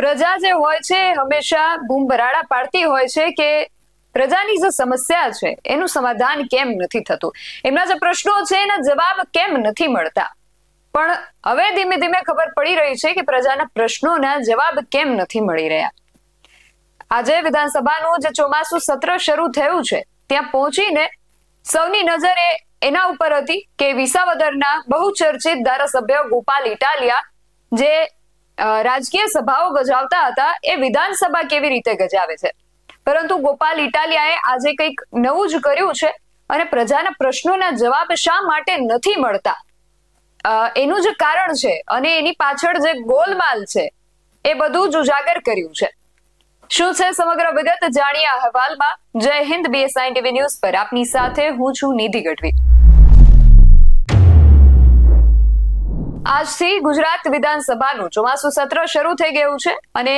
પ્રજા જે હોય છે હંમેશા બૂમબરાડા પાડતી હોય છે કે પ્રજાની જે સમસ્યા છે, એનું સમાધાન કેમ નથી થતું? એમના જે પ્રશ્નો છે, એના જવાબ કેમ નથી મળતા? પણ હવે ધીમે ધીમે ખબર પડી રહી છે કે પ્રજાના પ્રશ્નોના જવાબ કેમ નથી મળી રહ્યા. આજે વિધાનસભાનું જે ચોમાસું સત્ર શરૂ થયું છે, ત્યાં પહોંચીને સૌની નજર એ એના ઉપર હતી કે વિસાવદરના બહુચર્ચિત ધારાસભ્ય ગોપાલ ઇટાલિયા, જે રાજકીય સભાઓ ગજાવતા હતા. એ વિધાનસભા કેવી રીતે ગજાવે છે? પરંતુ ગોપાલ ઇટાલિયાએ આજે કંઈક નવું જ કર્યું છે અને પ્રજાના પ્રશ્નોના જવાબ શા માટે નથી મળતા? એનું જે કારણ છે અને એની પાછળ જે ગોલમાલ છે એ બધું જ ઉજાગર કર્યું છે. શું છે સમગ્ર વિગત? જાણીએ અહેવાલમાં. જય હિન્દ બીએસઆઈ ટીવી ન્યૂઝ પર. આપની સાથે હું છું નિધિ ગઢવી. આજથી ગુજરાત વિધાનસભાનું ચોમાસું સત્ર શરૂ થઈ ગયું છે અને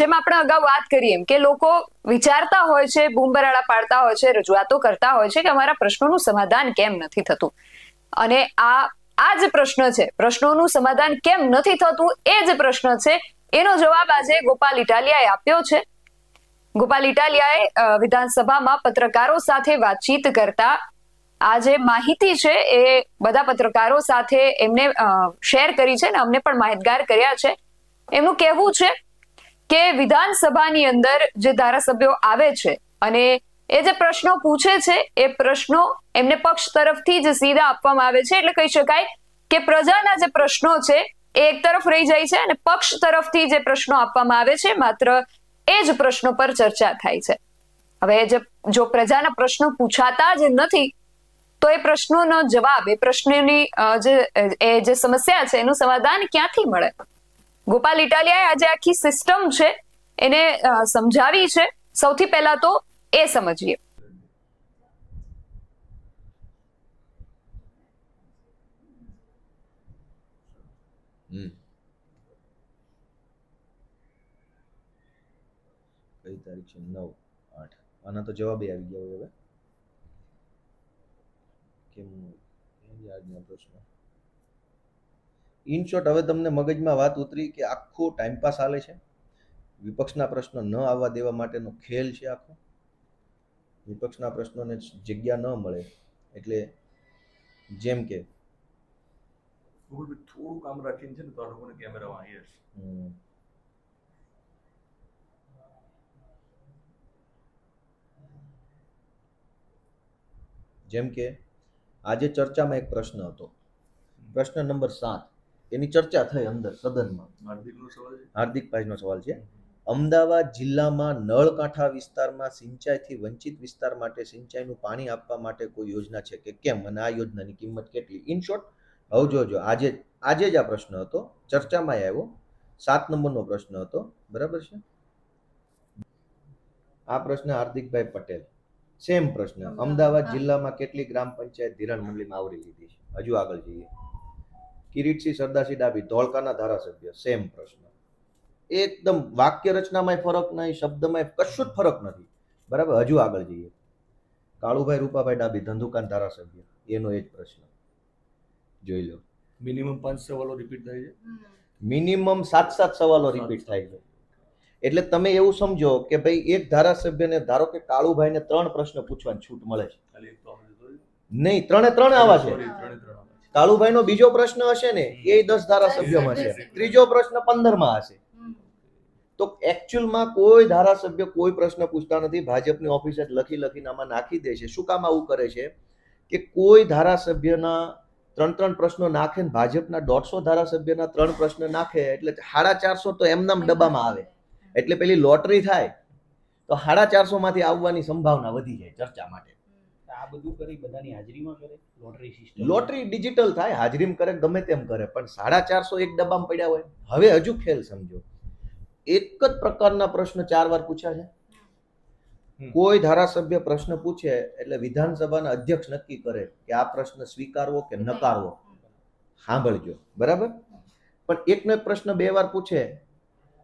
જેમ આપણે અગાઉ વાત કરી એમ કે લોકો વિચારતા હોય છે, બૂમબરાડા પાડતા હોય છે, રજૂઆતો કરતા હોય છે કે અમારા પ્રશ્નોનું સમાધાન કેમ નથી થતું? અને આ આ જે પ્રશ્ન છે. પ્રશ્નોનું સમાધાન કેમ નથી થતું એ જ પ્રશ્ન છે. એનો જવાબ આજે ગોપાલ ઇટાલિયાએ આપ્યો છે. ગોપાલ ઇટાલિયાએ વિધાનસભામાં પત્રકારો સાથે વાતચીત કરતા આ જે માહિતી છે એ બધા પત્રકારો સાથે એમને શેર કરી છે ને અમને પણ માહિતગાર કર્યા છે. એમનું કહેવું છે કે વિધાનસભાની અંદર જે ધારાસભ્યો આવે છે અને એ જે પ્રશ્નો પૂછે છે, એ પ્રશ્નો એમને પક્ષ તરફથી જ સીધા આપવામાં આવે છે. એટલે કહી શકાય કે પ્રજાના જે પ્રશ્નો છે એ એક તરફ રહી જાય છે અને પક્ષ તરફથી જે પ્રશ્નો આપવામાં આવે છે, માત્ર એ જ પ્રશ્નો પર ચર્ચા થાય છે. હવે જે, જો પ્રજાના પ્રશ્નો પૂછાતા જ નથી તો એ પ્રશ્નોનો જવાબ, એ પ્રશ્નની જે, એ જે સમસ્યા છે, એનું સમાધાન ક્યાંથી મળે? ગોપાલ ઇટાલિયાએ આજે આખી સિસ્ટમ છે, એને સમજાવી છે. સૌથી પહેલા તો એ સમજીએ. કઈ તારીખ છે? નવ, આઠ. આના તો જવાબ આવી ગયા હવે. કેમ પ્રશ્ન ઇન શોર્ટ હવે તમને મગજમાં વાત ઉતરી કે આખો ટાઈમ પાસ હાલે છે? વિપક્ષના પ્રશ્નો ન આવવા દેવા માટેનો ખેલ છે આખો? વિપક્ષના પ્રશ્નોને જગ્યા ન મળે એટલે જેમ કે થોડું કામ રાખીને છે ને તો આ લોકોને કેમેરામાં આવી હશે જેમ કે આજે ચર્ચામાં એક પ્રશ્ન હતો. પ્રશ્ન નંબર સાત. એની ચર્ચા થઈ અંદર સદનમાં. હાર્દિકનો સવાલ છે? હાર્દિકભાઈનો સવાલ છે. અમદાવાદ જિલ્લામાં નળકાંઠા વિસ્તારમાં સિંચાઈથી વંચિત વિસ્તાર માટે સિંચાઈનું પાણી આપવા માટે કોઈ યોજના છે કે કેમ? અને આ યોજનાની કિંમત કેટલી? ઇન શોર્ટ હવે જોજો આજે આજે જ આ પ્રશ્ન હતો. ચર્ચામાં આવ્યો. સાત નંબરનો પ્રશ્ન હતો. બરાબર છે? આ પ્રશ્ન હાર્દિકભાઈ પટેલ. સેમ પ્રશ્ન. અમદાવાદ. જિલ્લામાં કેટલી ગ્રામ પંચાયત ધિરાણ મંડળીમાં આવરી લીધી છે? હજુ આગળ જઈએ. કિરીટસિંહ સરદારસિંહ ડાબી ધોળકાના ધારાસભ્ય. સેમ પ્રશ્ન. એકદમ વાક્ય રચનામાંય ફરક નહીં શબ્દમાં કશું જ ફરક નથી. બરાબર? હજુ આગળ જઈએ. કાળુભાઈ રૂપાભાઈ ડાબી ધંધુકાન ધારાસભ્ય. એનો એ જ પ્રશ્ન. જોઈ લો. મિનિમમ પાંચ સવાલો રિપીટ થાય છે? મિનિમમ સાત સાત સવાલો રિપીટ થાય છે. એટલે તમે એવું સમજો કે ભાઈ એક ધારાસભ્યને ધારો કે કાળુભાઈને ત્રણ પ્રશ્ન પૂછવાની છૂટ મળે છે. નહીં ત્રણે ત્રણ આવા છે. કાળુભાઈ ત્રણે ત્રણ આવા છે. કાળુભાઈનો બીજો પ્રશ્ન હશે ને એ દસ ધારાસભ્યમાં છે. ત્રીજો પ્રશ્ન પંદરમાં હશે. તો એકચ્યુઅલમાં કોઈ ધારાસભ્ય કોઈ પ્રશ્ન પૂછતા નથી. ભાજપની ઓફિસે જ લખી લખીને આમાં નાખી દે છે. શું કામ આવું કરે છે? કે કોઈ ધારાસભ્યના ત્રણ ત્રણ પ્રશ્નો નાખે ને ભાજપના દોઢસો ધારાસભ્યના ત્રણ પ્રશ્ન નાખે એટલે સાડા ચારસો તો એમનામ ડબ્બામાં આવે. એટલે પેલી લોટરી થાય તો સાડા ચારસો માંથી આવવાની સંભાવના વધી જાય ચર્ચા માટે. આ બધું કરી બધાની હાજરીમાં કરે? લોટરી સિસ્ટમ લોટરી ડિજિટલ થાય હાજરીમ કરે ગમે તેમ કરે પણ સાડા ચારસો એક ડબ્બામાં પડ્યા હોય. હવે હજુ ખેલ સમજો. એક જ પ્રકારના પ્રશ્ન ચાર વાર પૂછ્યા છે. કોઈ ધારાસભ્ય પ્રશ્ન પૂછે એટલે વિધાનસભાના અધ્યક્ષ નક્કી કરે કે આ પ્રશ્ન સ્વીકારવો કે નકારવો. સાંભળજો. બરાબર? પણ એકનો એક પ્રશ્ન બે વાર પૂછે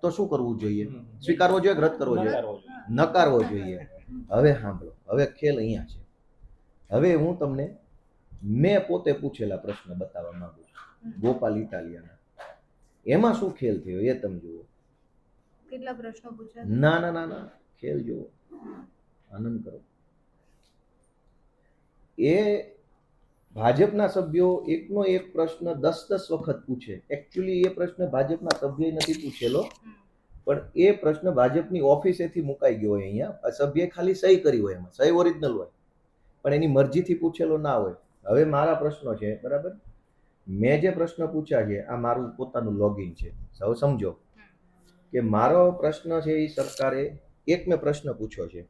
તો શું કરવું જોઈએ? સ્વીકારવો જોઈએ રદ કરવો જોઈએ? નકારવો જોઈએ. નકારવો જોઈએ. હવે સાંભળો હવે ખેલ અહીંયા છે. હવે હું તમને મેં પોતે પૂછેલા પ્રશ્ન બતાવવા માંગુ છું. ગોપાલ ઇટાલિયાના. એમાં શું ખેલ થયો એ તમે જુઓ. કેટલા પ્રશ્નો પૂછ્યા? ના ના ના ના. ખેલ જુઓ. આનંદ કરો. એ ભાજપના સભ્યો એકનો એક પ્રશ્ન દસ દસ વખત પૂછે. એકચ્યુઅલી એ પ્રશ્ન ભાજપના સભ્યએ નથી પૂછેલો, પણ એ પ્રશ્ન ભાજપની ઓફિસેથી મુકાઈ ગયો હોય અહીંયા. સભ્યે ખાલી સહી કરી હોય એમાં, સહી ઓરિજિનલ હોય. પણ એની મરજીથી પૂછેલો ના હોય. હવે મારા પ્રશ્નો છે, બરાબર? મેં જે પ્રશ્ન પૂછ્યા છે, આ મારું પોતાનું લોગિન છે. સૌ સમજો કે મારો પ્રશ્ન છે એ સરકારે એક મેં પ્રશ્ન પૂછ્યો છે.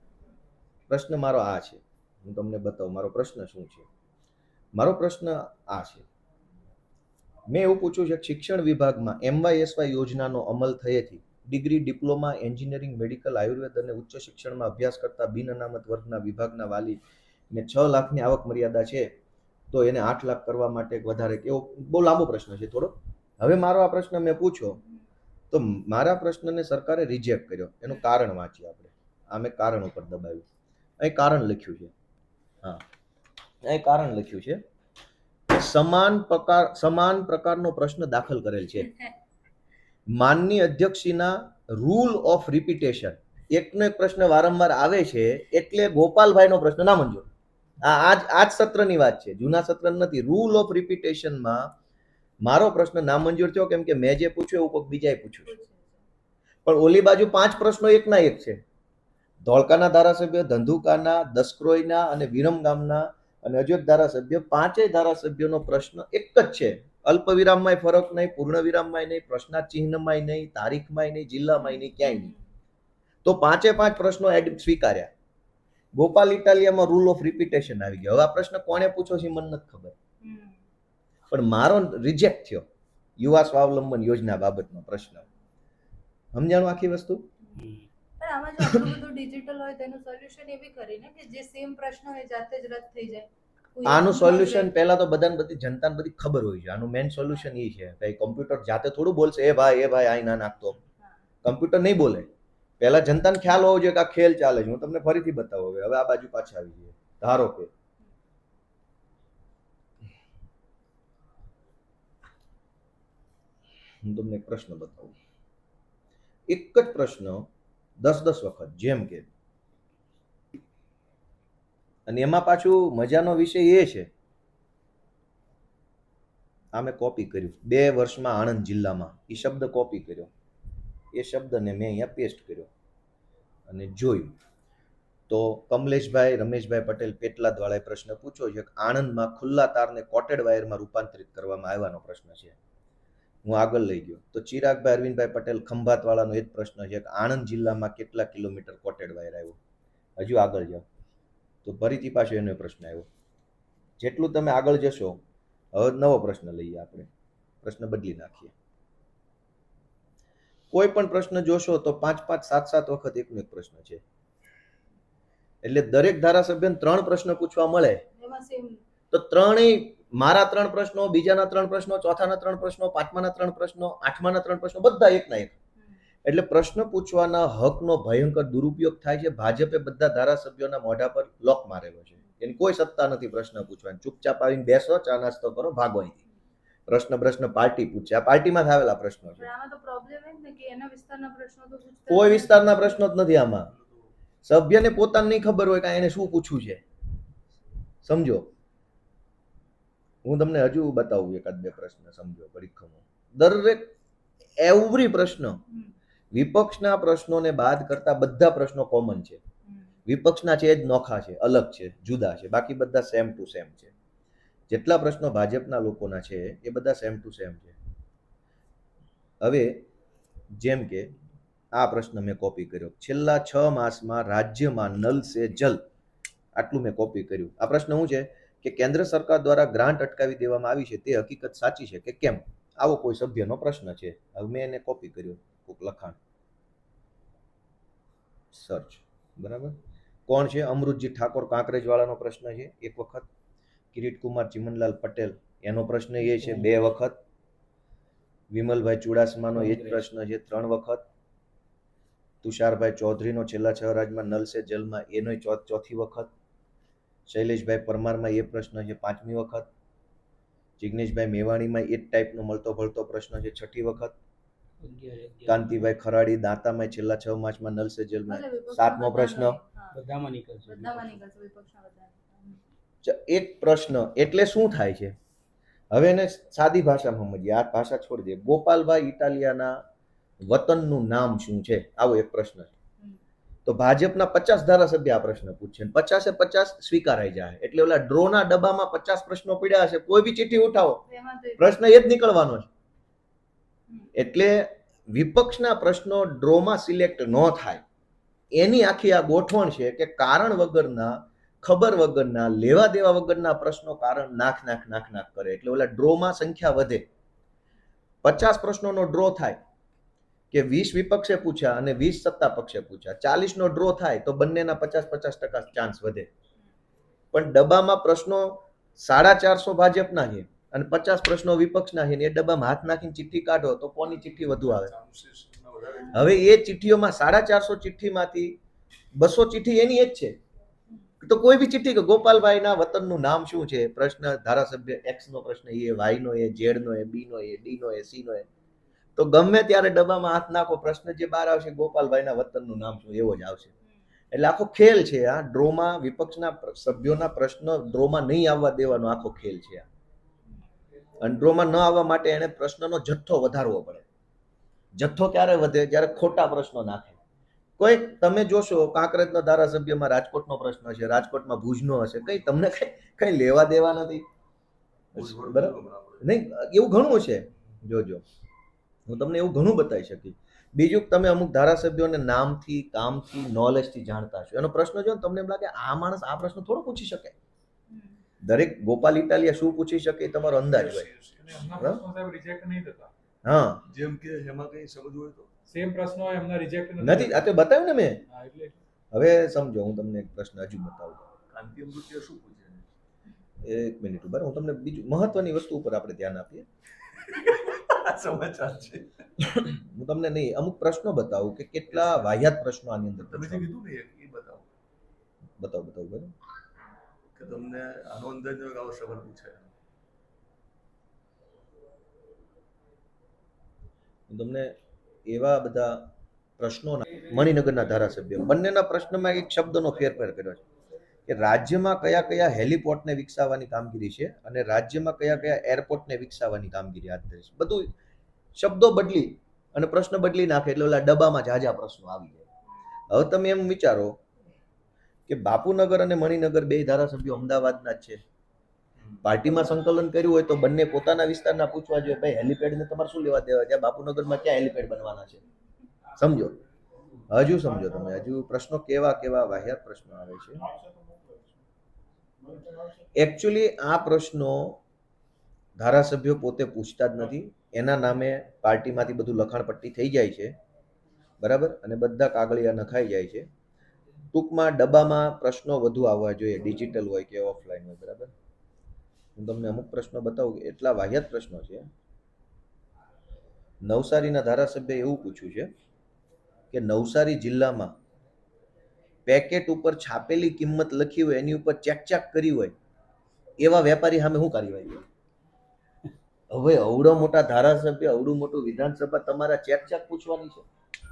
પ્રશ્ન મારો આ છે. હું તમને બતાવું, મારો પ્રશ્ન શું છે? મારો પ્રશ્ન આ છે. મેં એવું પૂછ્યું છે કે શિક્ષણ વિભાગમાં એમવાયએસવાય યોજનાનો અમલ થયેથી degree, diploma, engineering, medical, Ayurveda અને ઉચ્ચ શિક્ષણમાં અભ્યાસ કરતા બિન અનામત વર્ગના વિભાગના વાલી ને છ લાખની આવક મર્યાદા છે, તો એને આઠ લાખ કરવા માટે વધારે કેવો બહુ લાંબો પ્રશ્ન છે થોડો. હવે મારો આ પ્રશ્ન મેં પૂછ્યો, તો મારા પ્રશ્નને સરકારે રિજેક્ટ કર્યો. એનું કારણ વાંચીએ આપણે. આ મેં કારણ ઉપર દબાવ્યું. અહીં કારણ લખ્યું છે. હા. અહીં કારણ લખ્યું છે. સમાન પ્રકાર સમાન પ્રકારનો પ્રશ્ન દાખલ કરેલ છે. માનની અધ્યક્ષીના રૂલ ઓફ રિપીટેશન એકનો એક પ્રશ્ન વારંવાર આવે છે એટલે ગોપાલભાઈનો પ્રશ્ન ના મંજૂર. આ આજ આજ સત્રની વાત છે. જૂના સત્ર નથી. રૂલ ઓફ રિપીટેશનમાં મારો પ્રશ્ન નામંજૂર થયો કેમ કે મેં જે પૂછ્યું એવું કોઈક બીજાએ પૂછ્યું છે. પણ ઓલી બાજુ પાંચ પ્રશ્નો એકના એક છે. ધોળકાના ધારાસભ્ય ધંધુકાના દસક્રોયના અને વિરમગામના અને અજોદ ધારાસભ્ય, પાંચેય ધારાસભ્યોનો પ્રશ્ન એક જ છે. અલ્પ વિરામમાંય ફરક નહીં પૂર્ણ વિરામમાંય નહીં પ્રશ્ના ચિહ્નમાંય નહીં, તારીખમાંય નહીં, જિલ્લામાંય નહીં, ક્યાંય નહીં. તો પાંચે પાંચ પ્રશ્નો એડ સ્વીકાર્યા. ગોપાલ ઇટાલિયામાં રૂલ ઓફ રિપીટેશન આવી ગયો. હવે આ પ્રશ્ન કોણે પૂછો છે મને નથી ખબર. પણ મારો રિજેક્ટ થયો. યુવા સ્વાવલંબન યોજના બાબતનો પ્રશ્ન. સમજાણું આખી વસ્તુ. પણ આમાં જો આટલું બધું ડિજિટલ હોય તો એનું સોલ્યુશન એવી કરીને કે જે સેમ પ્રશ્ન હોય જાતે જ રદ થઈ જાય. આનું સોલ્યુશન પહેલા તો બધાને બધી જનતાને બધી ખબર હોય છે આનું મેઇન સોલ્યુશન એ છે કે કમ્પ્યુટર જાતે થોડું બોલશે એ ભાઈ એ ભાઈ અહીં ના નાખતો. કમ્પ્યુટર નહીં બોલે. પહેલા જનતાને ખ્યાલ હોવો જોઈએ કે આ ખેલ ચાલે છે. હું તમને ફરીથી બતાવું હવે. હવે આ બાજુ પાછા આવી જઈએ. ધારો કે હું તમને એક પ્રશ્ન બતાવું. એક જ પ્રશ્ન દસ દસ વખત, જેમ કે. અને એમાં પાછું મજાનો વિષય એ છે. આ મેં કોપી કર્યું. બે વર્ષમાં આણંદ જિલ્લામાં એ શબ્દ કોપી કર્યો. એ શબ્દને મેં અહીંયા પેસ્ટ કર્યો અને જોયું. તો કમલેશભાઈ, રમેશભાઈ પટેલ પેટલાદવાળાએ પ્રશ્ન પૂછ્યો છે કે આણંદમાં ખુલ્લા તારને કોટેડ વાયરમાં રૂપાંતરિત કરવામાં આવ્યાનો પ્રશ્ન છે. હું આગળ લઈ ગયો. તો ચિરાગભાઈ અરવિંદભાઈ પટેલ ખંભાતવાળાનો એ જ પ્રશ્ન છે કે આણંદ જિલ્લામાં કેટલા કિલોમીટર કોટેડ વાયર આવ્યો? હજુ આગળ જાઓ. તો ફરીથી પાછો એનો પ્રશ્ન આવ્યો. જેટલું તમે આગળ જશો હવે નવો પ્રશ્ન લઈએ આપણે. પ્રશ્ન બદલી નાખીએ. કોઈ પણ પ્રશ્ન જોશો તો પાંચ પાંચ સાત સાત વખત એકનો એક પ્રશ્ન છે. એટલે દરેક ધારાસભ્યને ત્રણ પ્રશ્ન પૂછવા મળે. તો ત્રણેય મારા ત્રણ પ્રશ્નો બીજાના ત્રણ પ્રશ્નો ચોથાના ત્રણ પ્રશ્નો પાંચમાના ત્રણ પ્રશ્નો આઠમાના ત્રણ પ્રશ્નો બધા એકના એક. એટલે પ્રશ્ન પૂછવાના હકનો ભયંકર દુરુપયોગ થાય છે. ભાજપે બધા ધારાસભ્યોના મોઢા પર લોક મારેલો છે. એની કોઈ સત્તા નથી પ્રશ્ન પૂછવાની. ચૂપચાપ આવીને બેસો ચા નાસ્તો કરો ભાગો અહીંથી. પ્રશ્ન પ્રશ્ન પાર્ટી પૂછે. આ પાર્ટીમાં આવેલા પ્રશ્નો છે. કોઈ વિસ્તારના પ્રશ્નો જ નથી આમાં. સભ્યને પોતાને નહીં ખબર હોય કે એને શું પૂછવું છે. સમજો? હું તમને હજુ બતાવું એકાદ બે પ્રશ્ન સમજો પરીક્ષમો દરેક એવરી પ્રશ્ન વિપક્ષના પ્રશ્નોને બાદ કરતા બધા પ્રશ્નો કોમન છે. વિપક્ષના છે જ નોખા છે, અલગ છે, જુદા છે. બાકી બધા સેમ ટુ સેમ છે. જેટલા પ્રશ્નો ભાજપના લોકોના છે, એ બધા સેમ ટુ સેમ છે. હવે જેમ કે આ પ્રશ્ન મેં કોપી કર્યો. છેલ્લા છ માસમાં રાજ્યમાં નલ સે જલ. આટલું મેં કોપી કર્યું. આ પ્રશ્ન શું છે? કે કેન્દ્ર સરકાર દ્વારા ગ્રાન્ટ અટકાવી દેવામાં આવી છે તે હકીકત સાચી છે કે કેમ? આવો કોઈ સભ્યનો પ્રશ્ન છે. હવે મેં એને કોપી કર્યો. કોઈક લખાણ. સર્ચ બરાબર? કોણ છે? અમૃતજી ઠાકોર કાંકરેજવાળાનો પ્રશ્ન છે. એક વખત. કિરીટ કુમાર ચિમનલાલ પટેલ. એનો પ્રશ્ન એ છે બે વખત. વિમલભાઈ ચુડાસમાનો એ જ પ્રશ્ન છે ત્રણ વખત. તુષારભાઈ ચૌધરીનો છેલ્લા છ રાજમાં નલ સે જલમાં એનો ચોથી વખત. શૈલેષભાઈ પરમારમાં એ પ્રશ્ન છે પાંચમી વખત. જિગ્નેશભાઈ મેવાણીમાં એ જ ટાઈપનો મળતો ભળતો પ્રશ્ન છે છઠ્ઠી વખત. કાંતિભાઈ ખરાડી દાંતામાં છેલ્લા છ માસમાં નલ સે જેલમાં સાતમો પ્રશ્ન. બધામાં નીકળશે એક પ્રશ્ન એટલે શું થાય છે? હવે એને સાદી ભાષામાં સમજીએ આ ભાષા છોડી દઈએ. ગોપાલભાઈ ઇટાલિયાના વતનનું નામ શું છે? આવો એક પ્રશ્ન છે. તો ભાજપના પચાસ ધારાસભ્ય આ પ્રશ્ન પૂછશે પચાસે પચાસ સ્વીકારાઈ જાય. એટલે ઓલા ડ્રોના ડબ્બામાં પચાસ પ્રશ્નો પડ્યા હશે. કોઈ બી ચીઠી ઉઠાવો. પ્રશ્ન એ જ નીકળવાનો છે. એટલે વિપક્ષના પ્રશ્નો ડ્રોમાં સિલેક્ટ ન થાય. એની આખી આ ગોઠવણ છે કે કારણ વગરના ખબર વગરના લેવા દેવા વગરના પ્રશ્નો કારણ નાખ નાખ નાખ નાખ કરે. એટલે ઓલા ડ્રોમાં સંખ્યા વધે. પચાસ પ્રશ્નોનો ડ્રો થાય. કે વીસ વિપક્ષે પૂછ્યા અને વીસ સત્તા પક્ષે પૂછ્યા. ચાલીસનો ડ્રો થાય તો બંનેના પચાસ પચાસ ટકા ચાન્સ વધે. પણ ડબ્બામાં પ્રશ્નો સાડા ચારસો ભાજપના છે અને પચાસ પ્રશ્નો વિપક્ષના છે એ ડબ્બામાં હાથ નાખીને ચિઠ્ઠી કાઢો તો કોની ચિઠ્ઠી વધુ આવે? હવે એ ચિઠ્ઠીઓમાં સાડા ચારસો ચિઠ્ઠીમાંથી બસો ચિઠ્ઠી એની એ જ છે. તો કોઈ બી ચિઠ્ઠી કે ગોપાલભાઈના વતનનું નામ શું છે? પ્રશ્ન ધારાસભ્ય એક્સ નો પ્રશ્ન, એ વાય નો એ ઝેડ નો એ બી નો એ ડી નો એ સી નો એ તો ગમે ત્યારે ડબ્બામાં હાથ નાખો, પ્રશ્ન જે બહાર આવશે, ગોપાલભાઈના વતનનું નામ શું, એવો જ આવશે. એટલે આખો ખેલ છે આ. ડ્રોમાં, વિપક્ષના સભ્યોના પ્રશ્ન ડ્રોમાં નહીં આવવા દેવાનો આખો ખેલ છે આ. અને ડ્રોમાં ન આવવા માટે એને પ્રશ્નનો જથ્થો વધારવો પડે. જથ્થો ક્યારે વધે? જ્યારે ખોટા પ્રશ્નો નાખે. કોઈ, તમે જોશો, કાંકરેજનો ધારાસભ્યમાં રાજકોટનો પ્રશ્ન છે રાજકોટમાં ભુજનો હશે, કઈ તમને કઈ કઈ લેવા દેવા નથી? બરાબર? નહીં, એવું ઘણું છે. જોજો. હું તમને એવું ઘણું બતાવી શકીશ. બીજું તમે અમુક ધારાસભ્યોને નામથી કામથી નોલેજથી જાણતા છો એનો પ્રશ્ન જો ને તમને એમ લાગે આ માણસ આ પ્રશ્ન થોડો પૂછી શકે? દરેક ગોપાલ ઇટાલિયા શું પૂછી શકે તમારો અંદાજ હોય. હા. જેમ કે એમાં કઈ સમજવું હોય તો? સેમ પ્રશ્નો હોય એમના રિજેક્ટ નથી આ તો બતાવ્યું ને મેં? હવે સમજો હું તમને એક પ્રશ્ન હજુ બતાવું. કાંતિ અમૃતિયા શું પૂછે? એક મિનિટ ઉપર હું તમને બીજું મહત્વની વસ્તુ ઉપર આપણે ધ્યાન આપીએ. સમાચાર છે. હું તમને નહીં અમુક પ્રશ્નો બતાવું કે કેટલા વાહિયાત પ્રશ્નો આની અંદર તમે જે કીધું ને એ- બતાવો. બતાવો બતાવો બરાબર. કે તમને આનો અંદાજ આવો સવાલ પૂછાય. હું તમને એવા બધા પ્રશ્નોના મણિનગરના ધારાસભ્ય બંનેના પ્રશ્નમાં એક શબ્દનો ફેરફાર કર્યો છે. કે રાજ્યમાં કયા કયા હેલિપોર્ટને વિકસાવવાની કામગીરી છે અને રાજ્યમાં કયા કયા એરપોર્ટને વિકસાવવાની કામગીરી હાથ ધરી છે? બધું શબ્દો બદલી અને પ્રશ્ન બદલી નાખે એટલે ઓલા ડબ્બામાં ઝાઝા પ્રશ્નો આવી જાય. હવે તમે એમ વિચારો કે બાપુનગર અને મણિનગર બે ધારાસભ્યો અમદાવાદના જ છે. પાર્ટીમાં સંકલન કર્યું હોય તો બંને પોતાના વિસ્તારના પૂછવા જોઈએ, ભાઈ, હેલિપેડને તમારે શું લેવા દેવા છે? બાપુનગરમાં ક્યાં હેલિપેડ બનવાના છે? સમજો. હજુ સમજો તમે, હજુ પ્રશ્નો કેવા કેવા વાહિયાત પ્રશ્નો આવે છે. એકચ્યુઅલી આ પ્રશ્નો ધારાસભ્યો પોતે પૂછતા જ નથી. એના નામે પાર્ટીમાંથી બધું લખાણપટ્ટી થઈ જાય છે. બરાબર? અને બધા કાગળિયા નખાઈ જાય છે. ટૂંકમાં ડબ્બામાં પ્રશ્નો વધુ આવવા જોઈએ. ડિજિટલ હોય કે ઓફલાઈન હોય, બરાબર? હું તમને અમુક પ્રશ્નો બતાવું એટલા વાહિયાત પ્રશ્નો છે. નવસારીના ધારાસભ્ય એવું પૂછ્યું છે. કે નવસારી જિલ્લામાં પેકેટ ઉપર છાપેલી કિંમત લખી હોય, એની ઉપર ચેક ચેક કરી હોય, એવા વેપારી સામે શું કાર્યવાહી? હવે અવડો મોટા ધારાસભ્ય અવડું મોટું વિધાનસભા તમારા ચેક ચેક પૂછવાની છે?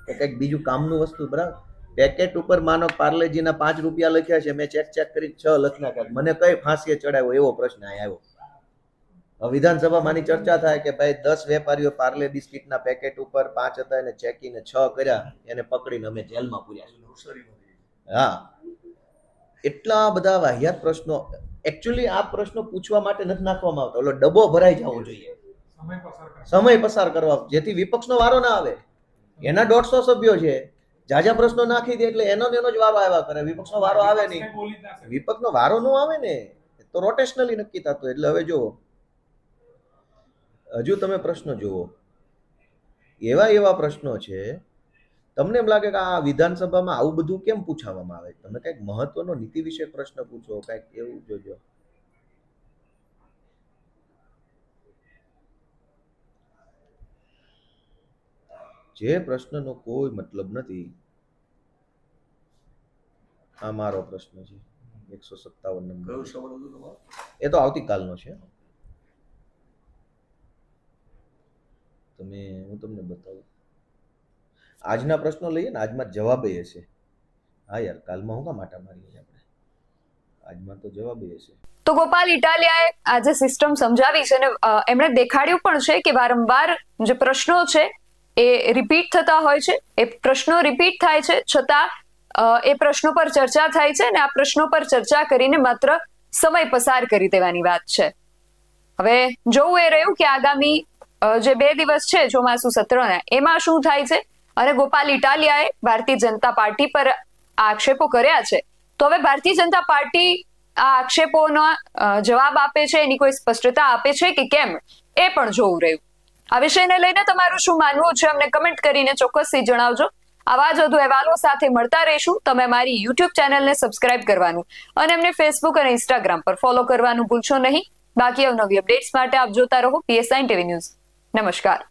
કે કંઈક બીજું કામનું વસ્તુ, બરાબર? પેકેટ ઉપર માનો પાર્લેજીના પાંચ રૂપિયા લખ્યા છે, મેં ચેક ચેક કરી છ લખી નાખ્યા મને કઈ ફાંસીએ ચડાવ્યો એવો પ્રશ્ન આવ્યો. વિધાનસભામાંની ચર્ચા થાય કે ભાઈ દસ વેપારીઓ પાર્લે બિસ્કિટના પેકેટ ઉપર પાંચ હતા એને ચેકીને છ કર્યા એને પકડીને અમે જેલમાં પૂર્યા હા. એટલા બધા વાહિયાત પ્રશ્નો એકચ્યુઅલી આ પ્રશ્નો પૂછવા માટે નથી નાખવામાં આવતા. ઓલો ડબ્બો ભરાઈ જવો જોઈએ. સમય પસાર કરવા જેથી વિપક્ષનો વારો ના આવે. એના દોઢસો સભ્યો છે. જાજા પ્રશ્નો નાખી દે એટલે એનો એનો જ વારો આવ્યા કરે. વિપક્ષનો વારો આવે નહીં. જ વિપક્ષનો વારો ન આવે ને તો રોટેશનલી નક્કી થતું એટલે હવે જુઓ. હજુ તમે પ્રશ્નો જુઓ. એવા એવા પ્રશ્નો છે તમને એમ લાગે કે આ વિધાનસભામાં આવું બધું કેમ પૂછાવામાં આવે? તમે કંઈક મહત્વનો નીતિ વિશે પ્રશ્ન પૂછો કંઈક એવું જોજો. જે પ્રશ્નનો કોઈ મતલબ નથી આ મારો પ્રશ્ન છે. એકસો સત્તાવન નંબર. એ તો આવતીકાલનો છે. તમે, હું તમને બતાવું. આજના પ્રશ્નો લઈએ ને, આજમાં જવાબ એ હશે. હા યાર, કાલમાં હું કામ આટા મારીએ આપણે? આજમાં તો જવાબ એ હશે. તો ગોપાલ, ઇટાલિયાએ આ સિસ્ટમ સમજાવી છે ને એમણે દેખાડ્યું પણ છે કે વારંવાર જે પ્રશ્નો છે એ રિપીટ થતા હોય છે. એ પ્રશ્નો રિપીટ થાય છે, છતાં એ પ્રશ્નો પર ચર્ચા થાય છે અને આ પ્રશ્નો પર ચર્ચા કરીને માત્ર સમય પસાર કરી દેવાની વાત છે. હવે જોવું એ રહ્યું કે આગામી જે બે દિવસ છે ચોમાસુ સત્રના, એમાં શું થાય છે? અને ગોપાલ, ઇટાલિયાએ ભારતીય જનતા પાર્ટી પર આક્ષેપો કર્યા છે. તો હવે ભારતીય જનતા પાર્ટી આ આક્ષેપોનો જવાબ આપે છે, એની કોઈ સ્પષ્ટતા આપે છે કે કેમ? એ પણ જોવું રહ્યું. આ વિષયને લઈને તમારું શું માનવું છે? અમને કમેન્ટ કરીને ચોક્કસથી જણાવજો. આવા જ વધુ અહેવાલો સાથે મળતા રહીશું. તમે મારી યુટ્યુબ ચેનલને સબસ્ક્રાઇબ કરવાનું અને અમને ફેસબુક અને ઇન્સ્ટાગ્રામ પર ફોલો કરવાનું ભૂલશો નહીં. બાકી અવનવી અપડેટ્સ માટે આપ જોતા રહો પીએસઆઈ ટીવી ન્યૂઝ નમસ્કાર.